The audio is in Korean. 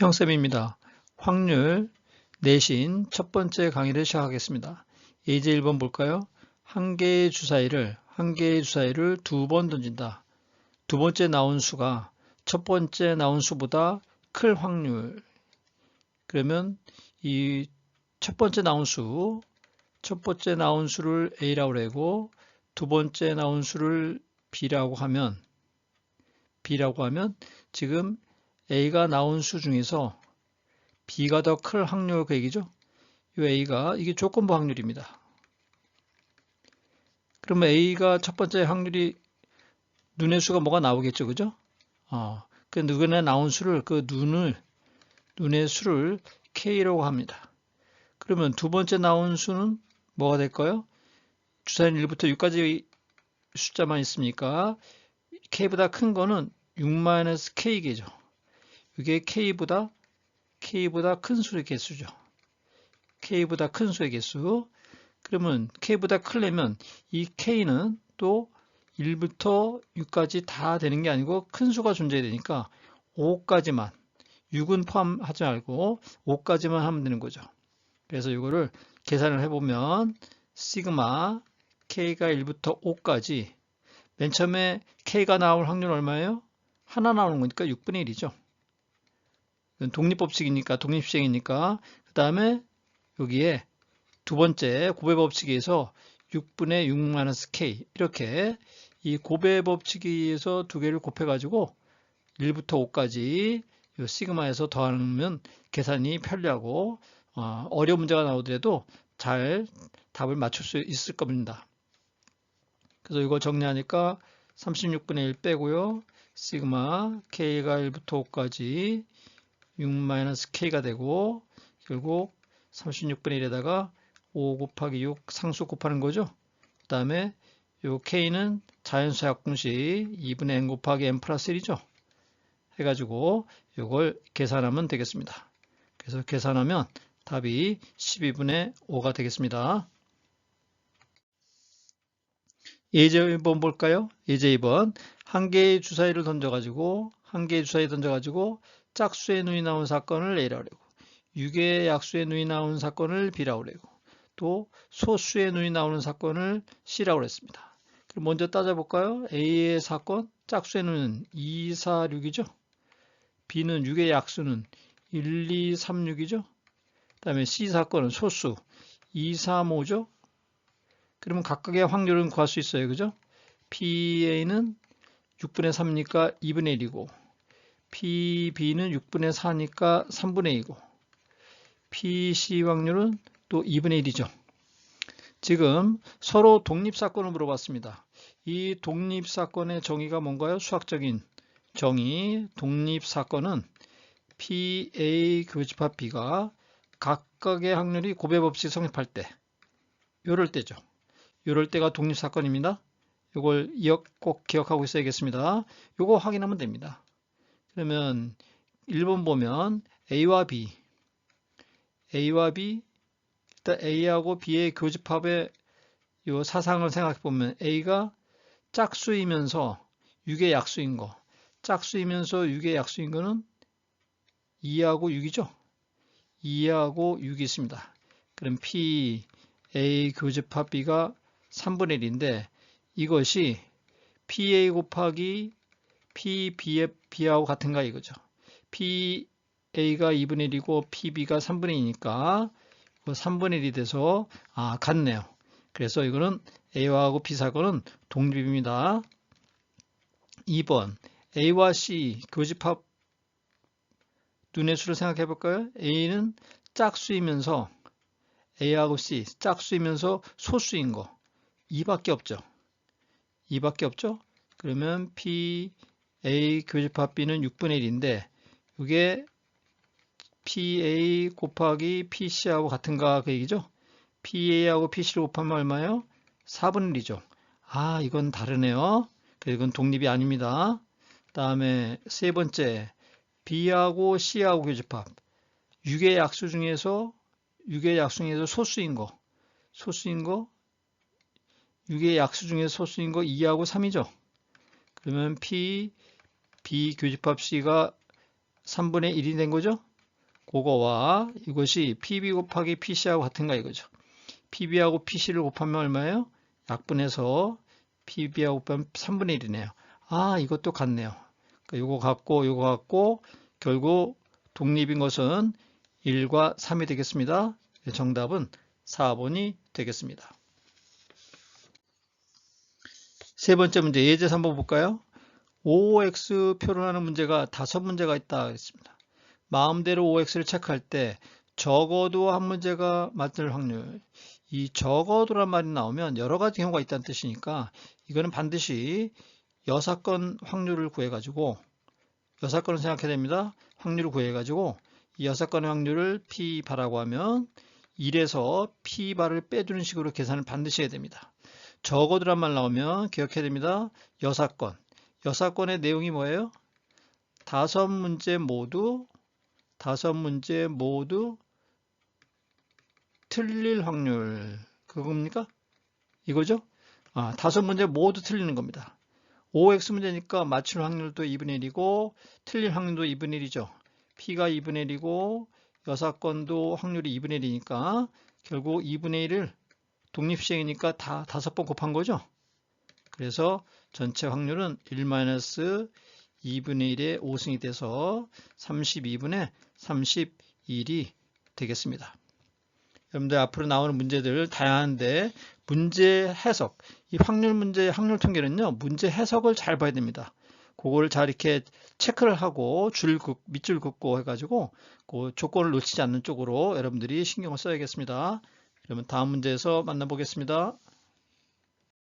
형쌤입니다. 확률 내신 첫 번째 강의를 시작하겠습니다. 예제 1번 볼까요? 한 개의 주사위를 한 개의 주사위를 두 번 던진다. 두 번째 나온 수가 첫 번째 나온 수보다 클 확률. 그러면 이 첫 번째 나온 수, 첫 번째 나온 수를 A라고 하고 두 번째 나온 수를 B라고 하면 B라고 하면 지금 A가 나온 수 중에서 B가 더 클 확률 그 얘기죠. 이 A가 이게 조건부 확률입니다. 그러면 A가 첫 번째 확률이 눈의 수가 뭐가 나오겠죠. 그죠? 어, 그 누구나 나온 수를 그 눈을 눈의 수를 K라고 합니다. 그러면 두 번째 나온 수는 뭐가 될까요? 주사위는 1부터 6까지 숫자만 있으니까 K보다 큰 거는 6-K개죠. 이게 K보다 K보다 큰 수의 개수죠. K보다 큰 수의 개수. 그러면 K보다 크려면 이 K는 또 1부터 6까지 다 되는 게 아니고 큰 수가 존재되니까 5까지만 6은 포함하지 말고 5까지만 하면 되는 거죠. 그래서 이거를 계산을 해보면 시그마 k가 1부터 5까지 맨 처음에 k가 나올 확률 얼마예요? 하나 나오는 거니까 6분의 1이죠. 독립법칙이니까 독립시행이니까 그 다음에 여기에 두 번째 고배법칙에서 6분의 6-k 이렇게 이 고배법칙에서 두 개를 곱해 가지고 1부터 5까지 이 시그마에서 더하면 계산이 편리하고 어, 어려운 문제가 나오더라도 잘 답을 맞출 수 있을 겁니다. 그래서 이거 정리하니까 36분의 1 빼고요. 시그마 k가 1부터 5까지 6-k가 되고 결국 36분의 1에다가 5 곱하기 6 상수 곱하는 거죠. 그 다음에 요 k는 자연수 약공식 2분의 n 곱하기 n 플러스 1이죠. 해가지고 이걸 계산하면 되겠습니다. 그래서 계산하면 답이 12분의 5가 되겠습니다. 예제 2번 볼까요? 예제 2번 한 개의 주사위를 던져가지고 한 개의 주사위 던져가지고 짝수의 눈이 나온 사건을 A라고 그고 6개의 약수의 눈이 나온 사건을 B라고 그고 또 소수의 눈이 나오는 사건을 C라고 했습니다. 그럼 먼저 따져볼까요? A의 사건 짝수의 눈은 2, 4, 6이죠. B는 6의 약수는 1, 2, 3, 6이죠. 그 다음에 C 사건은 소수 2, 3, 5죠. 그러면 각각의 확률은 구할 수 있어요. 그죠? PA는 6분의 3이니까 2분의 1이고 PB는 6분의 4니까 3분의 2고 PC 확률은 또 2분의 1이죠. 지금 서로 독립사건을 물어봤습니다. 이 독립사건의 정의가 뭔가요? 수학적인 정의 독립사건은 PA 교집합 B가 각각의 확률이 고배법칙 성립할 때 요럴 때죠. 요럴 때가 독립사건입니다. 요걸 꼭 기억하고 있어야겠습니다. 요거 확인하면 됩니다. 그러면 1번 보면 A와 B A와 B 일단 A하고 B의 교집합의 요 사상을 생각해 보면 A가 짝수이면서 6의 약수인 거 짝수이면서 6의 약수인 거는 2하고 6이죠. 2하고 6이 있습니다. 그럼 P, A 교집합 B가 3분의 1인데 이것이 PA 곱하기 PB의 B하고 같은가 이거죠. PA가 2분의 1이고 PB가 3분의 2니까 3분의 1이 돼서 아 같네요. 그래서 이거는 A하고 B 사건은 독립입니다. 2번 A와 C 교집합 눈의 수를 생각해 볼까요? A는 짝수이면서 A하고 C 짝수이면서 소수인 거 2밖에 없죠. 2밖에 없죠. 그러면 P, A 교집합 B는 6분의 1인데 이게 PA 곱하기 PC하고 같은가 그 얘기죠. PA하고 PC를 곱하면 얼마예요? 4분의 1이죠. 아 이건 다르네요. 이건 독립이 아닙니다. 다음에 세 번째 B하고 C하고 교집합 6의 약수 중에서 6의 약수 중에서 소수인 거 소수인 거 6의 약수 중에서 소수인 거 2하고 3이죠. 그러면 P, B 교집합 C가 3분의 1이 된 거죠. 그거와 이것이 PB 곱하기 PC하고 같은가 이거죠. PB하고 PC를 곱하면 얼마예요? 약분해서 PB하고 곱하면 3분의 1이네요. 아, 이것도 같네요. 그러니까 요거 같고 요거 같고 결국 독립인 것은 1과 3이 되겠습니다. 정답은 4번이 되겠습니다. 세 번째 문제 예제에서 한번 볼까요? OX 표현하는 문제가 다섯 문제가 있다 했습니다. 마음대로 OX를 체크할 때 적어도 한 문제가 맞을 확률 이 적어도란 말이 나오면 여러 가지 경우가 있다는 뜻이니까 이거는 반드시 여사건 확률을 구해 가지고 여사건을 생각해야 됩니다. 확률을 구해 가지고 이 여사건의 확률을 P바라고 하면 1에서 P바를 빼주는 식으로 계산을 반드시 해야 됩니다. 적어도란 말 나오면 기억해야 됩니다. 여사건. 여사건의 내용이 뭐예요? 다섯 문제 모두 다섯 문제 모두 틀릴 확률 그겁니까? 이거죠? 아, 다섯 문제 모두 틀리는 겁니다. OX 문제니까 맞출 확률도 2분의 1이고 틀릴 확률도 2분의 1이죠. P가 2분의 1이고 여사건도 확률이 2분의 1이니까 결국 2분의 1을 독립시행이니까 다 다섯 번 곱한 거죠. 그래서 전체 확률은 1-2분의 1의 5승이 돼서 32분의 31이 되겠습니다. 여러분들 앞으로 나오는 문제들 다양한데 문제 해석, 이 확률 문제, 확률 통계는요, 문제 해석을 잘 봐야 됩니다. 그걸 잘 이렇게 체크를 하고 줄 긋, 밑줄 긋고 해가지고 그 조건을 놓치지 않는 쪽으로 여러분들이 신경을 써야겠습니다. 그러면 다음 문제에서 만나보겠습니다.